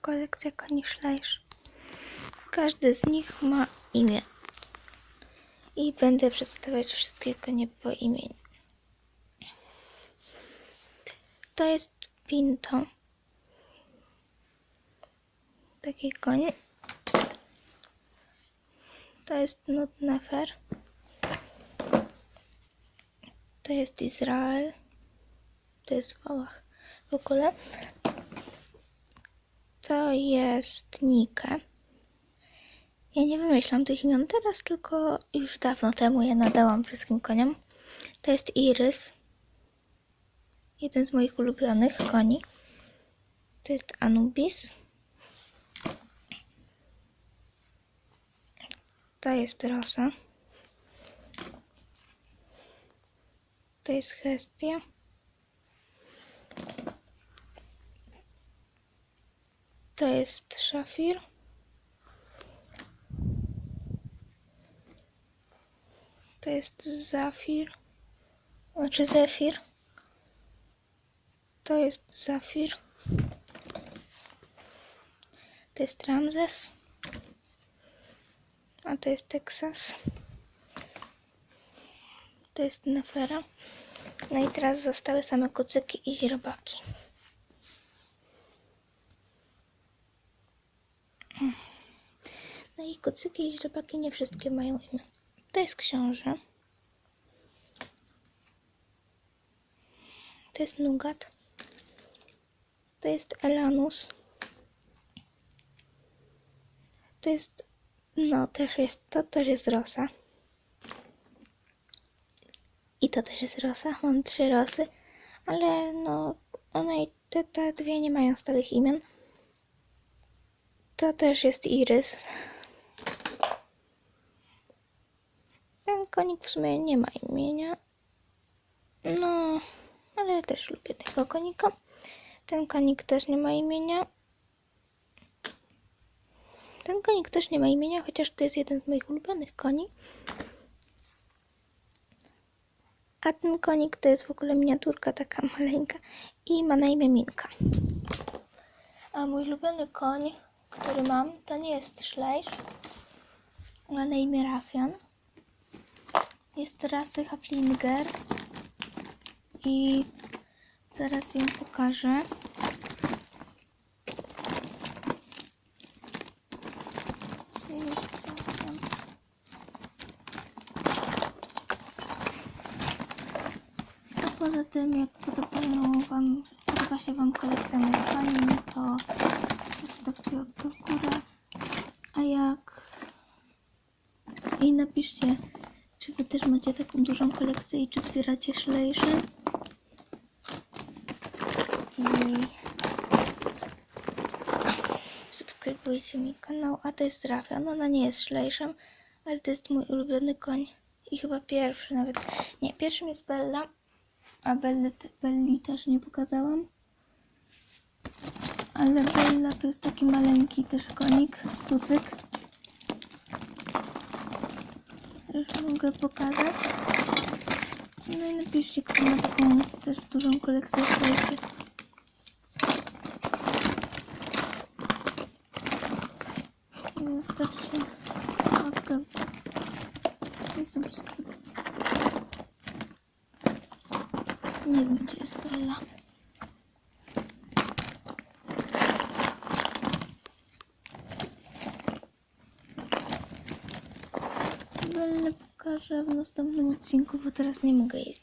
kolekcja koni szlajsz. Każdy z nich ma imię. I będę przedstawiać wszystkie konie po imieniu. To jest Pinto. Taki koń. To jest Nutnefer. To jest Izrael. To jest Wałach. W ogóle to jest Nike. Ja nie wymyślam tych imion teraz, tylko już dawno temu je nadałam wszystkim koniom. To jest Irys. Jeden z moich ulubionych koni. To jest Anubis. To jest Rosa. To jest Hestia. To jest Szafir. To jest Zafir. Znaczy Zefir. To jest Zafir. To jest Ramzes. A to jest Teksas. To jest Nefera. No i teraz zostały same kucyki i źrebaki. No i kucyki i źrebaki nie wszystkie mają imię. To jest książę. To jest Nugat. To jest Elanus. To jest, no też jest, to też jest Rosa. I to też jest Rosa. Mam trzy Rosy, ale no one i te, te dwie nie mają stałych imion. To też jest Irys. Ten konik w sumie nie ma imienia. No, ale ja też lubię tego konika. Ten konik też nie ma imienia. Ten konik też nie ma imienia, chociaż to jest jeden z moich ulubionych koni. A ten konik to jest w ogóle miniaturka taka maleńka i ma na imię Minka. A mój ulubiony koń, który mam, to nie jest szlejsz, ma na imię Rafian. Jest rasy Haflinger i zaraz ją pokażę. A poza tym, jak podobają wam, podoba się Wam kolekcja moich to zostawcie łapkę w górę. A jak... I napiszcie, czy Wy też macie taką dużą kolekcję i czy zbieracie szlejsze. I... Subskrybujcie mi kanał, a to jest Rafian. Ona nie jest szlejszem, ale to jest mój ulubiony koń. I chyba pierwszy nawet. Nie, pierwszym jest Bella. A Belly, Belli też nie pokazałam. Ale Bella to jest taki maleńki też konik, kucyk. Też mogę pokazać. No i napiszcie, kto ma taką też dużą kolekcję szlejszy. I zostawcie łapkę i subskrypcję. Nie wiem, gdzie jest Bella. Pokażę w następnym odcinku, bo teraz nie mogę jej